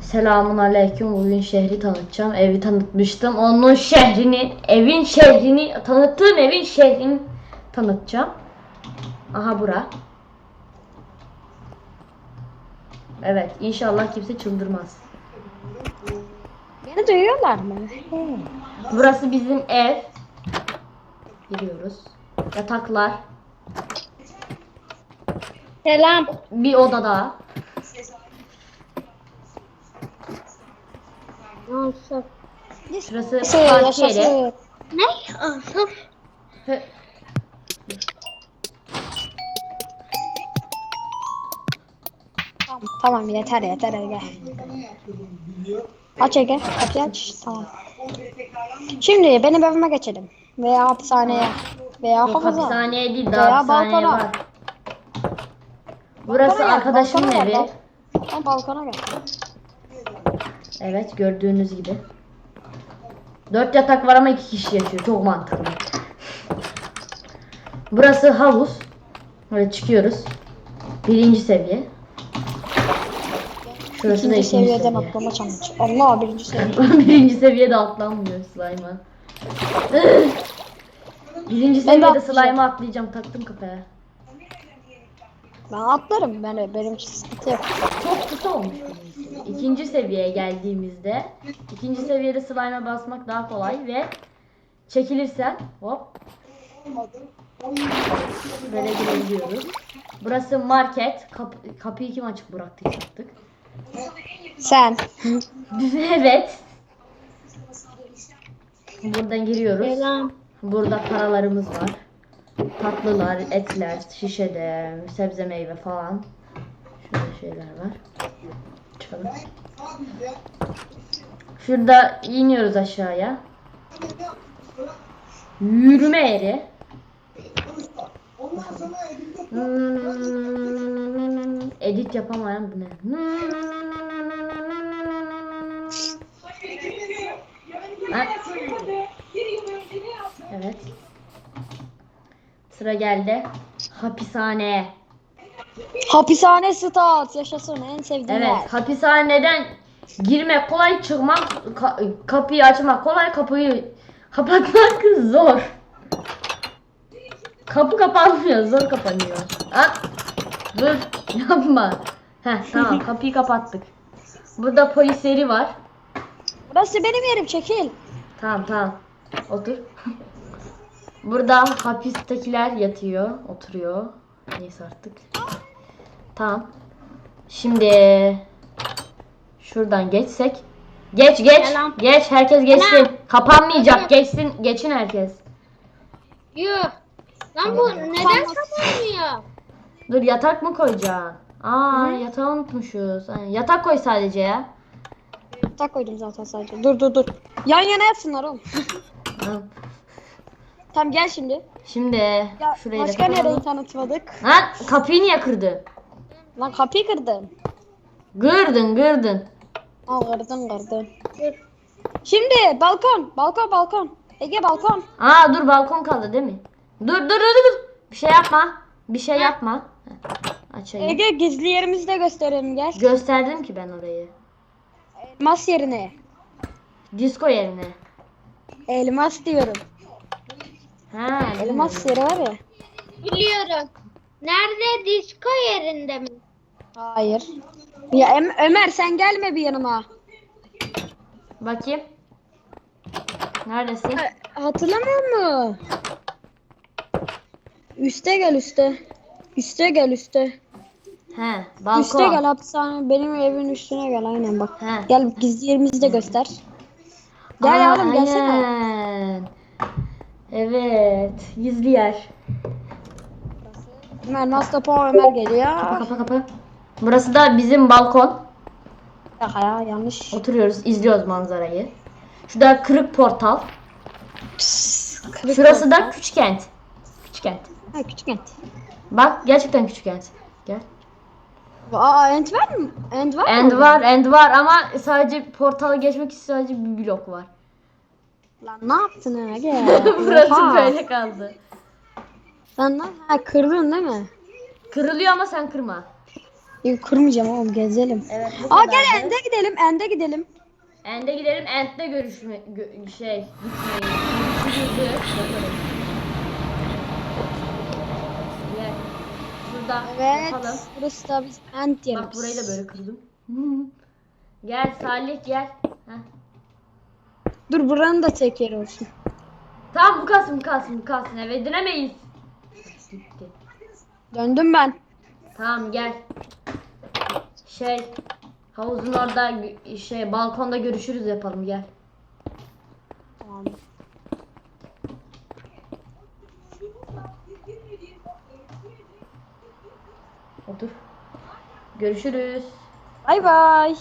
Selamun aleyküm. Bugün şehri tanıtacağım. Evi tanıtmıştım. Onun şehrini, evin şehrini, tanıttığım evin şehrini tanıtacağım. Aha bura. Evet, inşallah kimse çıldırmaz. Beni duyuyorlar mı? Burası bizim ev. Giriyoruz. Yataklar. Selam. Bir oda daha. Asaf. Şurası Şey, park yeri. yaşasın. Ne? Asaf. Tamam, tamam yeter yeter Ege. Aç Ege. Kapıyı aç. Tamam. Şimdi benim evime geçelim. Veya hapishaneye. Veya Yok havuza. hapishaneye değil Veya daha hapishaneye balkona. var. Burası Balkona gel, arkadaşımın balkona evi. gel, bal- Tamam balkona gel. Evet gördüğünüz gibi. Dört yatak var ama iki kişi yaşıyor. Çok mantıklı. Burası havuz. Böyle çıkıyoruz. Birinci seviye. Şurası da İkinci ikinci seviyeden seviye. atlama challenge. Allah birinci seviye. birinci seviyede atlanmıyor slime'a. birinci seviyede slime'a atlayacağım. Taktım kafaya. Ben atlarım. Ben, benim için sıkıntı yok. Çok kısa olmuş. İkinci seviyeye geldiğimizde ikinci seviyede slime'a basmak daha kolay ve çekilirsen hop böyle girebiliyoruz. Burası market. Kap- kapıyı kim açık bıraktıysa artık. Sen. evet. Buradan giriyoruz. Selam. Burada paralarımız var. Tatlılar, etler, şişede, sebze meyve falan. Şöyle şeyler var. Çıkalım. Şurada iniyoruz aşağıya. Yürüme yeri. Edit yapamayan bu ne? Evet. Sıra geldi. Hapishane. Hapishane stat. Yaşasın en sevdiğim Evet, yer. hapishaneden girmek kolay, çıkmak, ka- kapıyı açmak kolay, kapıyı kapatmak zor. Kapı kapanmıyor, zor kapanıyor. Ha? Dur, yapma. Heh, tamam, kapıyı kapattık. Burada polisleri var. Burası benim yerim çekil. Tamam, tamam. Otur. Burada hapistekiler yatıyor, oturuyor. Neyse artık. Tamam. Şimdi şuradan geçsek. Geç geç. Selam. Geç herkes geçsin. Selam. Kapanmayacak. Geçsin. Geçin herkes. Yuh. Lan bu neden kapanmıyor? Dur yatak mı koyacaksın? Aa yatağı unutmuşuz. Ha, yatak koy sadece ya. Tak koydum zaten sadece. Dur dur dur. Yan yana yatsınlar oğlum. Tamam gel şimdi. Şimdi Ya şurayı da başka nereyi tanıtmadık? Lan kapıyı niye kırdın? Lan kapıyı kırdın. Gırdın gırdın. Al kırdın kırdın. Şimdi balkon. Balkon balkon. Ege balkon. Aa dur balkon kaldı değil mi? Dur dur dur dur. Bir şey yapma. Bir şey yapma. Heh, Açayım. Ege gizli yerimizi de gösterelim gel. Gösterdim ki ben orayı. Elmas yerine. Disko yerine. Elmas diyorum. Ha, Elmas yeri var ya. Biliyorum. Nerede? Disko yerinde mi? Hayır. Ya Em- Ömer sen gelme bir yanıma. Bakayım. Neredesin? Hatırlamıyor musun? Üste gel üste. Üste gel üste. He, balkon. Üste gel hapishane. Benim evin üstüne gel aynen bak. He. Gel gizli yerimizi de göster. Gel Aa, oğlum gelsene. aynen. Evet, gizli yer. Ömer nasıl po Ömer geliyor. Kapa kapa kapa. Burası da bizim balkon. Bir dakika ya yanlış. Oturuyoruz, izliyoruz manzarayı. Şurada kırık portal. Kırık Şurası da küçük kent. Küçük kent. Ha küçük ent. Bak gerçekten küçük kent. Gel. Aa end var mı? End var End mı? var, end var ama sadece portalı geçmek için sadece bir blok var. Lan ne yaptın Ege? Burası böyle kaldı. Lan lan ha kırdın değil mi? Kırılıyor ama sen kırma. Yok kırmayacağım oğlum gezelim. Evet. bu Aa gel kadardı. ende gidelim ende gidelim. End'e gidelim. End'de görüşme gö- şey gitmeyin. Görüşürüz. Bakalım. Gel. Şurada Evet. yapalım. Burası da biz ent yerimiz. Bak burayı da böyle kırdım. gel Salih gel. Heh. Dur buranın da tek yeri olsun. Tamam bu kalsın bu kalsın bu kalsın eve dönemeyiz. Döndüm ben. Tamam gel. Şey havuzun orada şey balkonda görüşürüz yapalım gel. Tamam. Otur. Görüşürüz. Bay bay.